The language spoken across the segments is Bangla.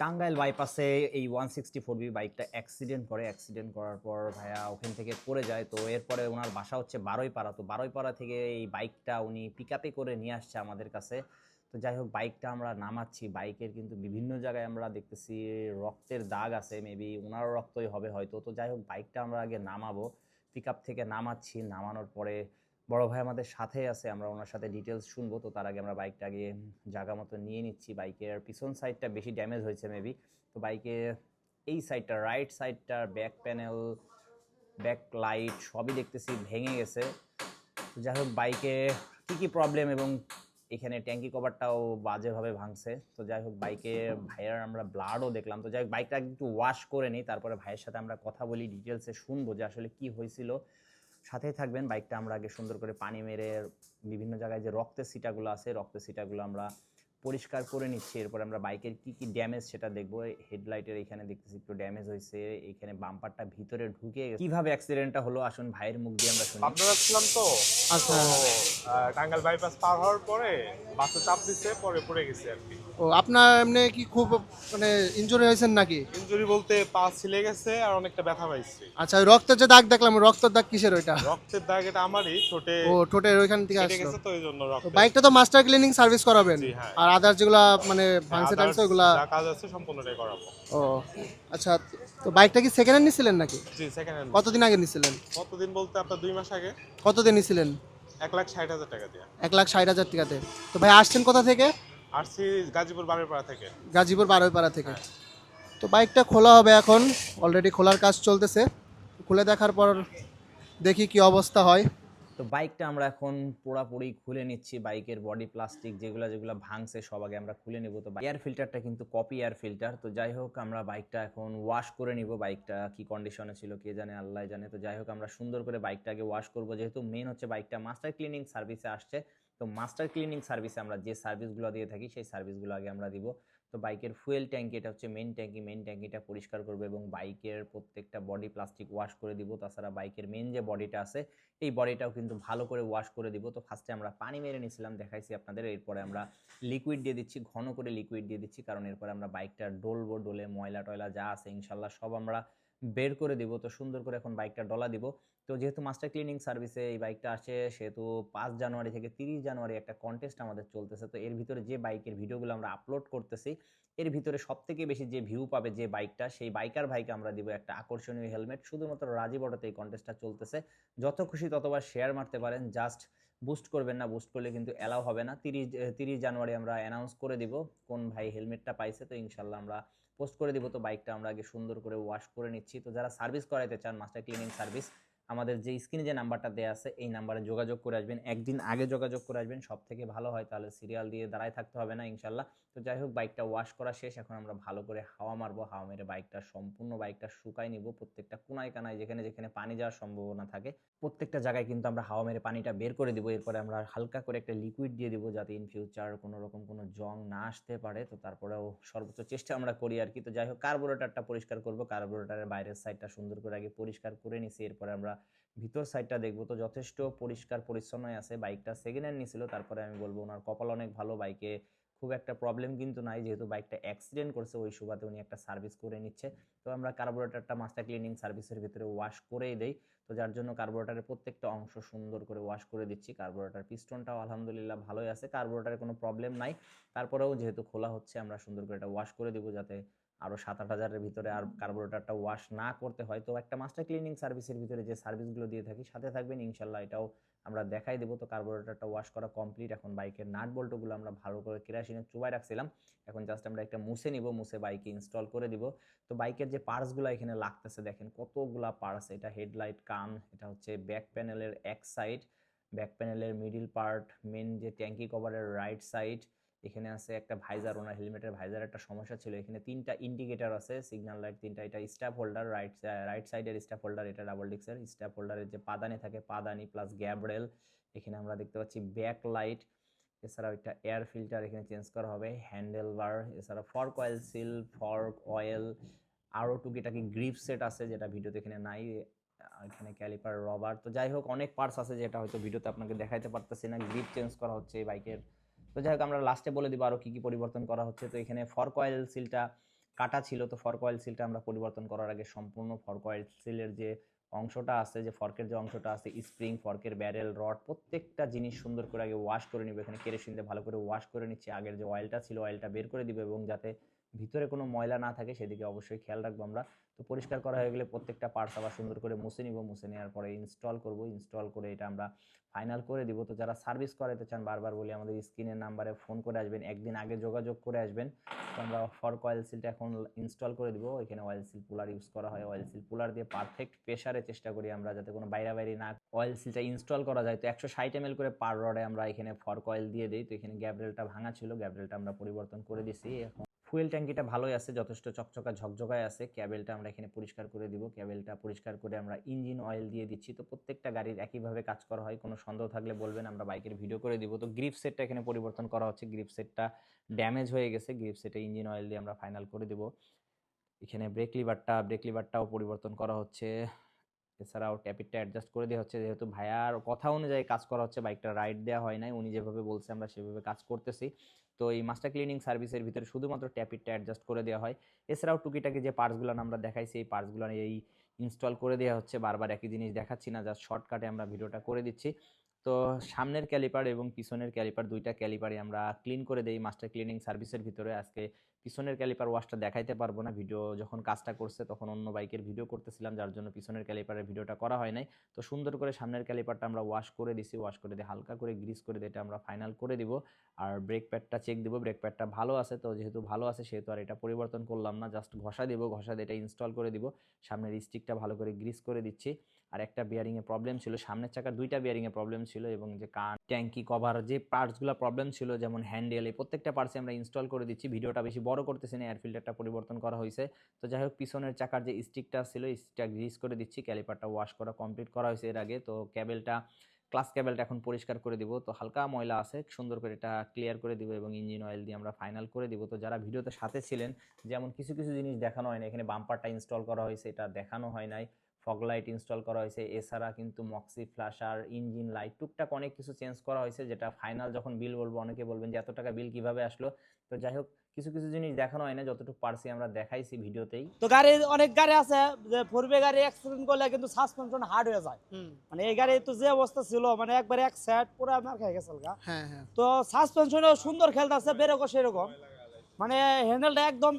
টাঙ্গাইল বাইপাসে এই ওয়ান সিক্সটি ফোর বি বাইকটা অ্যাক্সিডেন্ট করে। অ্যাক্সিডেন্ট করার পর ভাইয়া ওখান থেকে পড়ে যায়। তো এরপরে ওনার বাসা হচ্ছে বারোইপাড়া। তো বারোইপাড়া থেকে এই বাইকটা উনি পিক করে নিয়ে আসছে আমাদের কাছে। তো যাই হোক, বাইকটা আমরা নামাচ্ছি। বাইকের কিন্তু বিভিন্ন জায়গায় আমরা দেখতেছি, রক্তের দাগ আছে মেবি ওনার রক্তই হবে হয়তো। তো যাই হোক, বাইকটা আমরা আগে নামাবো। পিক থেকে নামাচ্ছি। নামানোর পরে বড় ভাই আমাদের সাথে আছে, আমরা ওনার সাথে ডিটেলস শুনব। তো তার আগে আমরা বাইকটা আগে জায়গা মতো নিয়ে নিচ্ছি। বাইকের পিছন সাইডটা বেশি ড্যামেজ হয়েছে মেবি তো বাইকে এই সাইডটা রাইট সাইডটার ব্যাক প্যানেল ব্যাক লাইট সবই দেখতেছি ভেঙে গেছে। তো যাই হোক বাইকে কী কী প্রবলেম এবং এখানে ট্যাঙ্কি কভারটাও বাজেভাবে ভাঙছে। তো যাই হোক বাইকে ভাইয়ের আমরা ব্লাডও দেখলাম। তো যাই হোক বাইকটা একটু ওয়াশ করে নিই, তারপরে ভাইয়ের সাথে আমরা কথা বলি ডিটেলসে শুনব যে আসলে কি হয়েছিল। সাথেই থাকবেন। বাইকটা আমরা আগে সুন্দর করে পানি মেরে বিভিন্ন জায়গায় যে রক্তের সিটাগুলো আছে, রক্তের সিটাগুলো আমরা পরিষ্কার করে নিচ্ছি। এরপর আমরা বাইকের কি কি ড্যামেজ সেটা দেখব। হেডলাইটের এখানে দেখতেছি একটু ড্যামেজ হয়েছে। এখানে বাম্পারটা ভিতরে ঢুকে কীভাবে অ্যাক্সিডেন্টটা হলো? আসুন ভাইয়ের মুখ দিয়ে আমরা শুনি। পাবনা যাচ্ছিলাম তো? আচ্ছা। তো, টাঙ্গাইল বাইপাস পার হওয়ার পরে বাসে চাপ দিচ্ছে পরে পড়ে গেছে আর কি। ও আপনার এমনি কি খুব মানে ইনজুরি হয়েছেন নাকি? ইনজুরি বলতে পা ছিলে গেছে আর অনেকটা ব্যথা পাইছি। আচ্ছা রক্তের যে দাগ দেখলাম রক্তের দাগ কিসের ওইটা? রক্তের দাগ এটা আমারই ছোটে ও ঠোঁটের ওইখান থেকে গেছে তো এই জন্য রক্ত। বাইকটা তো মাস্টার ক্লিনিং সার্ভিস করাবেন। জি, হ্যাঁ। আর আদার যেগুলা মানে ভাঙছে টাংছে ওগুলা যা কাজ আছে সম্পূর্ণটাই করাবো। ও আচ্ছা তো বাইকটা কি সেকেন্ড হ্যান্ড নিছিলেন নাকি? জি সেকেন্ড হ্যান্ড কতদিন আগে নিছিলেন? কতদিন বলতে আপনার দুই মাস আগে। কতদিন নিছিলেন? এক লাখ ষাট হাজার টাকা দিয়ে। এক লাখ ষাট হাজার টাকাতে। তো ভাই আসছেন কোথা থেকে? আসছি গাজীপুর বাড়িপাড়া থেকে। গাজীপুর বারোইপাড়া থেকে। তো বাইকটা খোলা হবে এখন। অলরেডি খোলার কাজ চলতেছে। খুলে দেখার পর দেখি কি অবস্থা হয়। তো বাইকটা আমরা এখন পোড়াপুরি খুলে নিচ্ছি। বাইকের বডি প্লাস্টিক যেগুলো যেগুলো ভাঙছে, সব আগে আমরা খুলে নেব। তো এয়ার ফিল্টারটা কিন্তু কপি এয়ার ফিল্টার তো যাই হোক, আমরা বাইকটা এখন ওয়াশ করে নিব। বাইকটা কি কন্ডিশনে ছিল, কে জানে, আল্লাহ জানে। তো যাই হোক, আমরা সুন্দর করে বাইকটাকে ওয়াশ করব। যেহেতু মেন হচ্ছে বাইকটা মাস্টার ক্লিনিং সার্ভিসে আসছে। তো মাস্টার ক্লিনিং সার্ভিসে আমরা যে সার্ভিসগুলো দিয়ে থাকি, সেই সার্ভিসগুলো আগে আমরা দিব। তো বাইকের ফুয়েল ট্যাঙ্কি এটা হচ্ছে মেন ট্যাঙ্কি মেন ট্যাঙ্কিটা পরিষ্কার করব এবং বাইকের প্রত্যেকটা বডি প্লাস্টিক ওয়াশ করে দিব। তাছাড়া বাইকের মেন যে বডিটা আছে, এই বডিটাও কিন্তু ভালো করে ওয়াশ করে দিব। তো ফার্স্টে আমরা পানি মেরে নিয়েছিলাম দেখাইছি আপনাদের। এরপরে আমরা লিকুইড দিয়ে দিচ্ছি, ঘন করে লিকুইড দিয়ে দিচ্ছি, কারণ এরপরে আমরা বাইকটা ডলবো, ডলে ময়লা টয়লা যা আছে, ইনশাল্লাহ সব আমরা বের করে দিব, তো সুন্দর করে এখন বাইকটা ডলা দিব। তো যেহেতু মাস্টার ক্লিনিং সার্ভিসে এই বাইকটা আসে, সেহেতু পাঁচ জানুয়ারি থেকে তিরিশ জানুয়ারি একটা কন্টেস্ট আমাদের চলতেছে। তো এর ভিতরে যে বাইকের ভিডিওগুলো আমরা আপলোড করতেছি, এর ভিতরে সব থেকে বেশি যে ভিউ পাবে যে বাইকটা সেই বাইকার ভাইকে আমরা দিব একটা আকর্ষণীয় হেলমেট শুধুমাত্র রাজীব অটোতে এই কন্টেস্টটা চলতেছে। যত খুশি ততবার শেয়ার মারতে পারেন জাস্ট বুস্ট করবেন না বুস্ট করলে কিন্তু অ্যালাউ হবে না। তিরিশ তিরিশ জানুয়ারি আমরা অ্যানাউন্স করে দিব কোন ভাই হেলমেটটা পাইছে, তো ইনশাল্লাহ আমরা পোস্ট করে দিব। তো বাইকটা আমরা আগে সুন্দর করে ওয়াশ করে নিচ্ছি। তো যারা সার্ভিস করাইতে চান মাস্টার ক্লিনিং সার্ভিস আমাদের যে স্ক্রিনে যে নাম্বারটা দেওয়া আছে, এই নাম্বারে যোগাযোগ করে আসবেন। একদিন আগে যোগাযোগ করে আসবেন। সব থেকে ভালো হয় তাহলে সিরিয়াল দিয়ে দাঁড়ায় থাকতে হবে না, ইনশাল্লাহ। তো যাই হোক, বাইকটা ওয়াশ করা শেষ। এখন আমরা ভালো করে হাওয়া মারবো। হাওয়া মেরে বাইকটা, সম্পূর্ণ বাইকটা শুকাই নিব। প্রত্যেকটা কোনায় কানায়, যেখানে যেখানে পানি যাওয়ার সম্ভাবনা থাকে, প্রত্যেকটা জায়গায় কিন্তু আমরা হাওয়া মেরে পানিটা বের করে দিব। এরপরে আমরা হালকা করে একটা লিকুইড দিয়ে দিব, যাতে ইন ফিউচার কোনো রকম কোনো জং না আসতে পারে। তো তারপরেও সর্বোচ্চ চেষ্টা আমরা করি আর কি। তো যাই হোক কার্বোরেটারটা পরিষ্কার করব। কার্বোরেটারের বাইরের সাইডটা সুন্দর করে আগে পরিষ্কার করে নিছি। এরপরে আমরা ভিতর সাইডটা দেখব। তো যথেষ্ট পরিষ্কার পরিচ্ছন্নই আছে। বাইকটা সেকেন্ড হ্যান্ড নিছিল, তারপরে আমি বলব ওনার কপাল অনেক ভালো। বাইকে খুব একটা প্রবলেম কিন্তু নাই, যেহেতু বাইকটা অ্যাক্সিডেন্ট করছে, ওই সুবাদে উনি একটা সার্ভিস করে নিচ্ছে। তো আমরা কার্বোরেটারটা মাস্টার ক্লিনিং সার্ভিসের ভিতরে ওয়াশ করেই দেই। তো যার জন্য কার্বোরেটারের প্রত্যেকটা অংশ সুন্দর করে ওয়াশ করে দিচ্ছি। কার্বোরেটার পিস্টনটাও আলহামদুলিল্লাহ ভালোই আছে। কার্বোরেটারের কোনো প্রবলেম নাই। তারপরেও যেহেতু খোলা হচ্ছে, আমরা সুন্দর করে এটা ওয়াশ করে দেবো যাতে আরও সাত আট হাজারের ভিতরে আর কার্বোরেটারটা ওয়াশ না করতে হয়। তো একটা মাস্টার ক্লিনিং সার্ভিসের ভিতরে যে সার্ভিসগুলো দিয়ে থাকি, সাথে থাকবেন, ইনশাল্লাহ এটাও আমরা দেখাই দেবো। তো কার্বোরেটারটা ওয়াশ করা কমপ্লিট এখন বাইকের নাট বল্টগুলো আমরা ভালো করে কেরাসিনে চুবাই রাখছিলাম। এখন জাস্ট আমরা একটা মুছে নিব, মুছে বাইকে ইনস্টল করে দিব। তো বাইকের যে পার্টসগুলো এখানে লাগতেছে, দেখেন কতগুলা পার্টস এটা হেডলাইট কান, এটা হচ্ছে ব্যাক প্যানেলের এক সাইড ব্যাক প্যানেলের মিডিল পার্ট মেন যে ট্যাঙ্কি কভারের রাইট সাইড এখানে আছে একটা ভাইজার ওনার হেলমেটের ভাইজার একটা সমস্যা ছিল। এখানে তিনটা ইন্ডিকেটর আছে সিগন্যাল লাইট তিনটা, এটা স্ট্যাপ হোল্ডার রাইট রাইট সাইডের স্ট্যাপ হোল্ডার এটা ডাবল ডিক্সের স্ট্যাপ হোল্ডারের যে পাদানি থাকে, পাদানি প্লাস গ্যাবরেল এখানে আমরা দেখতে পাচ্ছি ব্যাক লাইট এছাড়াও একটা এয়ার ফিল্টার এখানে চেঞ্জ করা হবে হ্যান্ডেল বার এছাড়া fork oil seal fork oil আরও টুকিটাকি গ্রিপ সেট আছে যেটা ভিডিওতে এখানে নাই, এখানে ক্যালিপার রবার তো যাই হোক, অনেক পার্টস আছে যেটা হয়তো ভিডিওতে আপনাকে দেখাইতে পারতেছি না গ্রিপ চেঞ্জ করা হচ্ছে এই বাইকের তো যাই হোক, আমরা লাস্টে বলে দিব আরও কী কী পরিবর্তন করা হচ্ছে। তো এখানে ফর্ক অয়েল সিলটা কাটা ছিল, তো ফর কয়েল সিলটা আমরা পরিবর্তন করার আগে সম্পূর্ণ ফর্ক অয়েল সিলের যে অংশটা আছে, যে ফর্কের যে অংশটা আছে স্প্রিং ফর্কের ব্যারেল রড প্রত্যেকটা জিনিস সুন্দর করে আগে ওয়াশ করে নিবে। এখানে কেরোসিন দিয়ে ভালো করে ওয়াশ করে নিচ্ছে। আগের যে অয়েলটা ছিল অয়েলটা বের করে দিবে এবং যাতে ভিতরে কোনো ময়লা না থাকে, সেদিকে অবশ্যই খেয়াল রাখব আমরা। তো পরিষ্কার করা হয়ে গেলে প্রত্যেকটা পার্টস আবার সুন্দর করে মুছে নিব, মুছে নেওয়ার পরে ইনস্টল করব। ইনস্টল করে এটা আমরা ফাইনাল করে দিব। তো যারা সার্ভিস করাতে চান, বারবার বলি আমাদের স্ক্রিনের নাম্বারে ফোন করে আসবেন, একদিন আগে যোগাযোগ করে আসবেন। তো আমরা ফর্ক অয়েল সিলটা এখন ইনস্টল করে দিব। এখানে অয়েল সিল পুলার ইউজ করা হয়। অয়েল সিল পুলার দিয়ে পারফেক্ট প্রেশারে চেষ্টা করি আমরা যাতে কোনো বাইরে বাইরে না অয়েল সিলটা ইনস্টল করা যায়। তো একশো ষাট এম করে পার রডে আমরা এখানে ফর্ক অয়েল দিয়ে দিই। তো এখানে গ্যাব্রেলটা ভাঙা ছিল। গ্যাব্রেলটা আমরা পরিবর্তন করে দিছি। এখন ফুয়েল ট্যাঙ্কিটা ভালোই আছে, যথেষ্ট চকচকা ঝকঝকায় আছে। ক্যাবেলটা আমরা এখানে পরিষ্কার করে দিব। ক্যাবেলটা পরিষ্কার করে আমরা ইঞ্জিন অয়েল দিয়ে দিচ্ছি। তো প্রত্যেকটা গাড়ির একইভাবে কাজ করা হয়, কোনো সন্দেহ থাকলে বলবেন, আমরা বাইকের ভিডিও করে দিব। তো গ্রিপ সেটটা এখানে পরিবর্তন করা হচ্ছে। গ্রিপ সেটটা ড্যামেজ হয়ে গেছে, গ্রিপ সেটে ইঞ্জিন অয়েল দিয়ে আমরা ফাইনাল করে দিব। এখানে ব্রেক লিভারটা, ব্রেক লিভারটাও পরিবর্তন করা হচ্ছে। এছাড়াও ট্যাপিটটা অ্যাডজাস্ট করে দেওয়া হচ্ছে। যেহেতু ভাইয়ার কথা অনুযায়ী কাজ করা হচ্ছে, বাইকটা রাইড দেওয়া হয় নাই। উনি যেভাবে বলছে, আমরা সেভাবে কাজ করতেছি। তো এই মাস্টার ক্লিনিং সার্ভিসের ভিতরে শুধুমাত্র ট্যাপিটটা অ্যাডজাস্ট করে দেওয়া হয়। এছাড়াও টুকিটাকে যে পার্টসগুলো আমরা দেখাইছি এই পার্টসগুলো এই ইনস্টল করে দেওয়া হচ্ছে। বারবার একই জিনিস দেখাচ্ছি না জাস্ট শর্টকাটে আমরা ভিডিওটা করে দিচ্ছি। তো সামনের ক্যালিপার এবং পিছনের ক্যালিপার দুইটা ক্যালিপারই আমরা ক্লিন করে দিই মাস্টার ক্লিনিং সার্ভিসের ভিতরে। আজকে পিছনের ক্যালিপার ওয়াশটা দেখাইতে পারব না। ভিডিও যখন কাজটা করছে তখন অন্য বাইকের ভিডিও করতেছিলাম, যার জন্য পিছনের ক্যালিপারের ভিডিওটা করা হয় নাই। তো সুন্দর করে সামনের ক্যালিপারটা আমরা ওয়াশ করে দিছি ওয়াশ করে দিয়ে হালকা করে গ্রিস করে দিয়ে এটা আমরা ফাইনাল করে দিব। আর ব্রেক প্যাডটা চেক দিব ব্রেক প্যাডটা ভালো আছে তো, যেহেতু ভালো আছে সেহেতু আর এটা পরিবর্তন করলাম না জাস্ট ঘষা দিব, ঘষা দিয়ে এটা ইনস্টল করে দিব। সামনের স্টিকটা ভালো করে গ্রিস করে দিচ্ছি। আর একটা বিয়ারিংয়ে প্রবলেম ছিল, সামনের চাকার দুইটা বিয়ারিংয়ে প্রবলেম ছিল এবং যে কান, ট্যাঙ্কি কভার যে পার্টসগুলো প্রবলেম ছিল, যেমন হ্যান্ডেল এই প্রত্যেকটা পার্টসে আমরা ইনস্টল করে দিচ্ছি। ভিডিওটা বেশি বড় করতেছি না এয়ার ফিল্টারটা পরিবর্তন করা হয়েছে। তো যাই হোক, পিছনের চাকার যে স্টিকটা ছিল স্টিকটা গ্রিস করে দিচ্ছি ক্যালিপারটা ওয়াশ করা কমপ্লিট করা হয়েছে এর আগে। তো ক্যাবেলটা ক্লাস ক্যাবেলটা এখন পরিষ্কার করে দিব। তো হালকা ময়লা আছে, সুন্দর করে এটা ক্লিয়ার করে দিব এবং ইঞ্জিন অয়েল দিয়ে আমরা ফাইনাল করে দিব। তো যারা ভিডিওতে সাথে ছিলেন, যেমন কিছু কিছু জিনিস দেখানো হয় না এখানে বাম্পারটা ইনস্টল করা হয়েছে, এটা দেখানো হয় নাই। ফগ লাইট ইনস্টল করা হয়েছে। এছাড়া কিন্তু মক্সি ফ্ল্যাশার ইঞ্জিন লাইট টুকটাক অনেক কিছু চেঞ্জ করা হয়েছে যেটা ফাইনাল যখন বিল বলব অনেকে বলবেন যে এত টাকা বিল কীভাবে আসলো? তো যাই হোক কিছু কিছু জিনিস দেখানো হয় না যতটুকু পারছি আমরা দেখাইছি ভিডিওতেই। তো গাড়ি অনেক গাড়ি আছে যে ফোরবে গাড়ি অ্যাক্সিডেন্ট করলে কিন্তু সাসপেনশন হার্ড হয়ে যায়। মানে এই গাড়ি তো যে অবস্থা ছিল মানে একবারে এক সেট পুরো আমার খেয়ে গেছে গা। হ্যাঁ হ্যাঁ। তো সাসপেনশনও সুন্দর খেলতেছে বেরোকো সেরকম। মানে হ্যান্ডেলটা একদম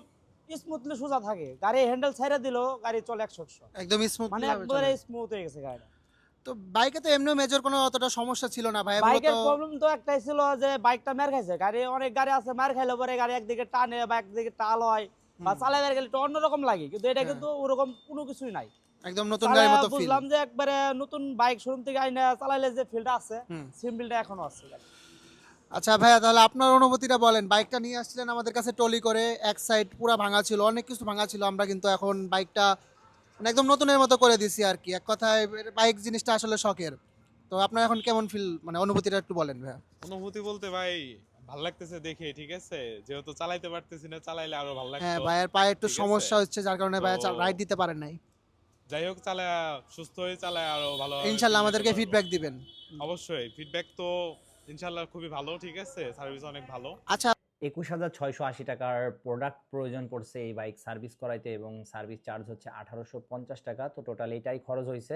স্মুথলি সোজা থাকে গাড়ি হ্যান্ডেল ছাইড়া দিলেও গাড়ি চলে একশো একশো। একদম স্মুথ মানে একবারে স্মুথ হয়ে গেছে গাড়িটা তো বাইকে তো এমনিও মেজর কোনো অতটা সমস্যা ছিল না ভাই বাইকের প্রবলেম তো একটাই ছিল যে বাইকটা মার খাইছে গাড়ি অনেক গাড়ি আছে মার খাইলে পরে গাড়ি একদিকে টানে বা একদিকে টাল হয় বা চালাইবার গেলে একটু অন্যরকম লাগে কিন্তু এটা হ্যাঁ। কিন্তু ওরকম কোনো কিছুই নাই একদম নতুন গাড়ির মতো ফিল বুঝলাম যে একবারে নতুন বাইক শোরুম থেকে আইনা চালাইলে যে ফিলটা আছে। সেম ফিলটা এখনও আছে গাড়ি। আচ্ছা ভাইয়া তাহলে আপনার অনুভূতিটা বলেন। বাইকটা নিয়ে আসছিলেন আমাদের কাছে টলি করে এক সাইড পুরো ভাঙা ছিল অনেক কিছু ভাঙা ছিল আমরা কিন্তু এখন বাইকটা মানে একদম নতুনের মতো করে দিছি আর কি। এক কথায় বাইক জিনিসটা আসলে শখের। তো আপনার এখন কেমন ফিল মানে অনুভূতিটা একটু বলেন ভাইয়া। অনুভূতি বলতে ভাই ভালো লাগতেছে দেখে ঠিক আছে? যেহেতু চালাইতে পারতেছি না চালাইলে আরও ভালো হ্যাঁ ভাইয়ের পায়ে একটু সমস্যা হচ্ছে যার কারণে ভাইয়া রাইড দিতে পারেন নাই। যাই হোক চালায় সুস্থ হয়ে চালায় আরও ভালো ইনশাল্লাহ আমাদেরকে ফিডব্যাক দিবেন। অবশ্যই ফিডব্যাক তো ইনশাল্লাহ খুবই ভালো, ঠিক আছে? সার্ভিস অনেক ভালো। আচ্ছা একুশ হাজার ছয়শো আশি টাকার প্রোডাক্ট প্রয়োজন পড়ছে এই বাইক সার্ভিস করাইতে এবং সার্ভিস চার্জ হচ্ছে আঠারোশো পঞ্চাশ টাকা। তো টোটাল এটাই খরচ হয়েছে